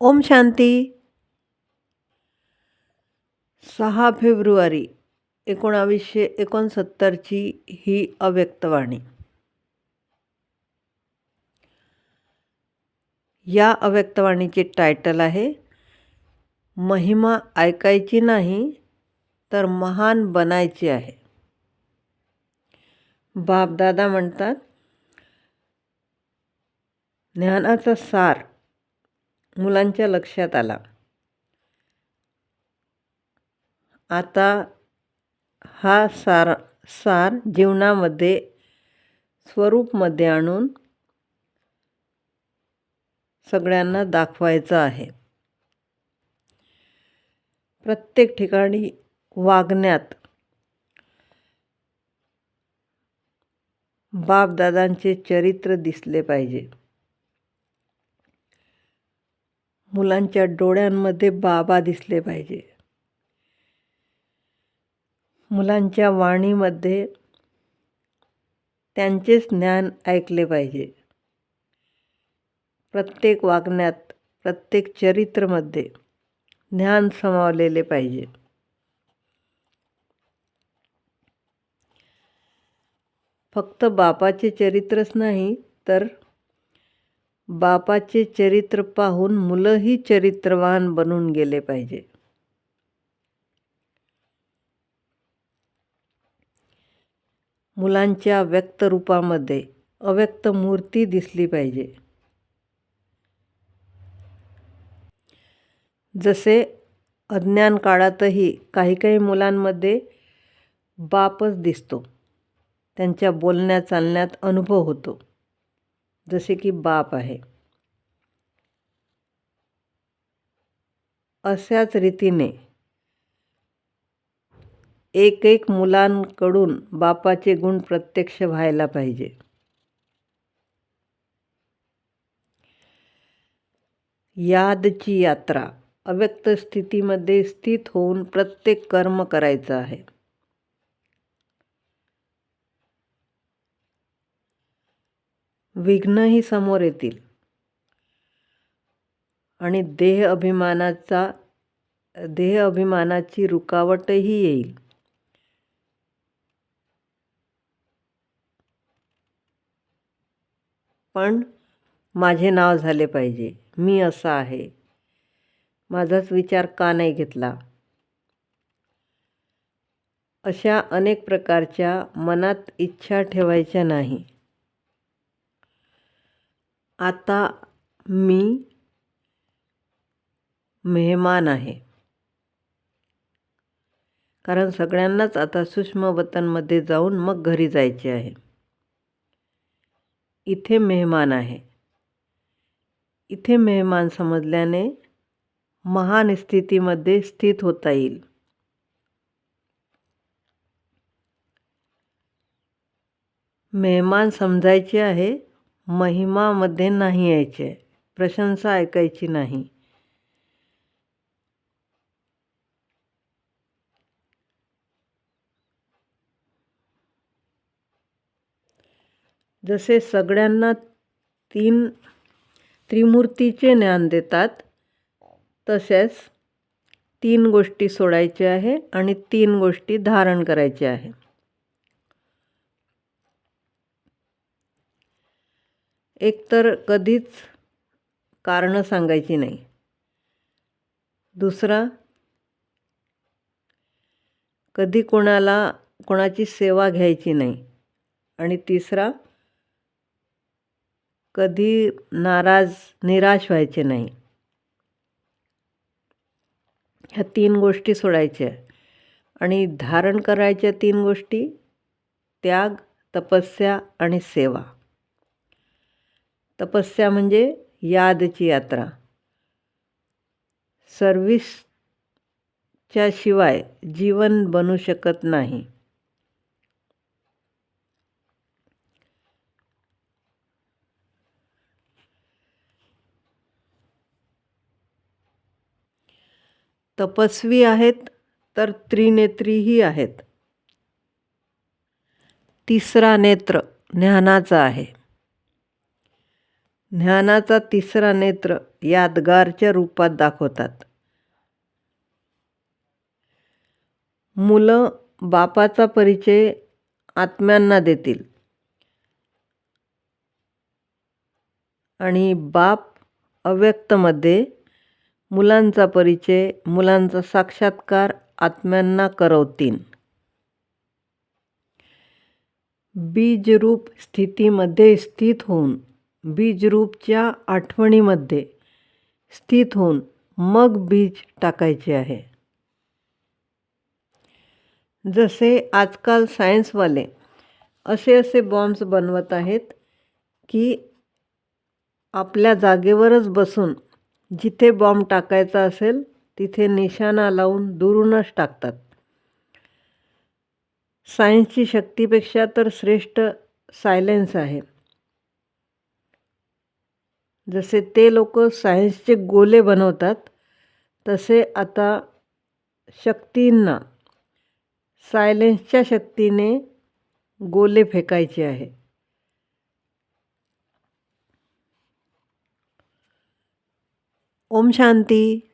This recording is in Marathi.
ओम शांती. सहा फेब्रुवारी एकोणावीसशे एकोणसत्तरची ही अव्यक्तवाणी या अव्यक्तवाणीचे टायटल आहे महिमा ऐकायची नाही तर महान बनायची आहे. बापदादा म्हणतात ज्ञानाचा सार मुलांच्या लक्षात आला. आता हा सार सार जीवनामध्ये स्वरूपमध्ये आणून सगळ्यांना दाखवायचा आहे. प्रत्येक ठिकाणी वागण्यात बापदादांचे चरित्र दिसले पाहिजे. मुलांच्या डोळ्यांमध्ये बाबा दिसले पाहिजे. मुलांच्या वाणीमध्ये त्यांचेच ज्ञान ऐकले पाहिजे. प्रत्येक वागण्यात प्रत्येक चरित्रमध्ये ज्ञान समावलेले पाहिजे. फक्त बापाचे चरित्रच नाही तर बापाचे चरित्र पाहून मुलंही चरित्रवान बनून गेले पाहिजे. मुलांच्या व्यक्त रूपामध्ये अव्यक्त मूर्ती दिसली पाहिजे. जसे अज्ञान काळातही काही काही मुलांमध्ये बापच दिसतो. त्यांच्या बोलण्या चालण्यात अनुभव होतो. जसे की बाप आहे. अशाच रीतीने एक एक मुलांकडून बापाचे गुण प्रत्यक्ष व्हायला पाहिजे. यादची यात्रा अव्यक्त स्थितीमध्ये स्थित होऊन प्रत्येक कर्म करायचं आहे. विघ्नही समोर येतील. आणि देह अभिमानाचा देह अभिमानाची रुकावटही येईल. पण माझे नाव झाले पाहिजे. मी असा आहे. माझाच विचार का नाही घेतला? अशा अनेक प्रकारच्या मनात इच्छा ठेवायच्या नाही. आता मी मेहमान आहे. कारण सगळ्यांनाच आता सूक्ष्म वतनमध्ये जाऊन मग घरी जायचे आहे. इथे मेहमान आहे. इथे मेहमान समजल्याने महान स्थितीमध्ये स्थित होता येईल. मेहमान समजायचे आहे महिमामध्ये नाही यायचे. प्रशंसा ऐकायची नाही. जसे सगळ्यांना तीन त्रिमूर्तीचे ज्ञान देतात तसेच तीन गोष्टी सोडायच्या आहे आणि तीन गोष्टी धारण करायच्या आहे. एकतर कधीच कारणं सांगायची नाही. दुसरा कधी कोणाला कोणाची सेवा घ्यायची नाही. आणि तिसरा कधी नाराज निराश व्हायचे नाही. ह्या तीन गोष्टी सोडायच्या. आणि धारण करायच्या तीन गोष्टी त्याग तपस्या आणि सेवा. तपस्या म्हणजे यादची यात्रा. सर्विसच्या शिवाय जीवन बनू शकत नाही. तपस्वी आहेत तर त्रिनेत्रीही आहेत. तिसरा नेत्र ज्ञानाचा आहे. ज्ञानाचा तिसरा नेत्र यादगारच्या रूपात दाखवतात. मुलं बापाचा परिचय आत्म्यांना देतील. आणि बाप अव्यक्तमध्ये मुलांचा परिचय मुलांचा साक्षात्कार आत्म्यांना करवतील. बीजरूप स्थितीमध्ये स्थित होऊन बीजरूपच्या आठवणीमध्ये स्थित होऊन मग बीज टाकायचे आहे. जसे आजकाल सायन्सवाले असे असे बॉम्ब्स बनवत आहेत की आपल्या जागेवरच बसून जिथे बॉम्ब टाकायचा असेल तिथे निशाणा लावून दुरूनच टाकतात. सायन्सची शक्तीपेक्षा तर श्रेष्ठ सायलेन्स आहे. जसे ते लोक सायन्सचे गोले बनवतात तसे आता शक्तींना सायलेन्सच्या शक्तीने गोले फेकायचे आहे. ओम शांती.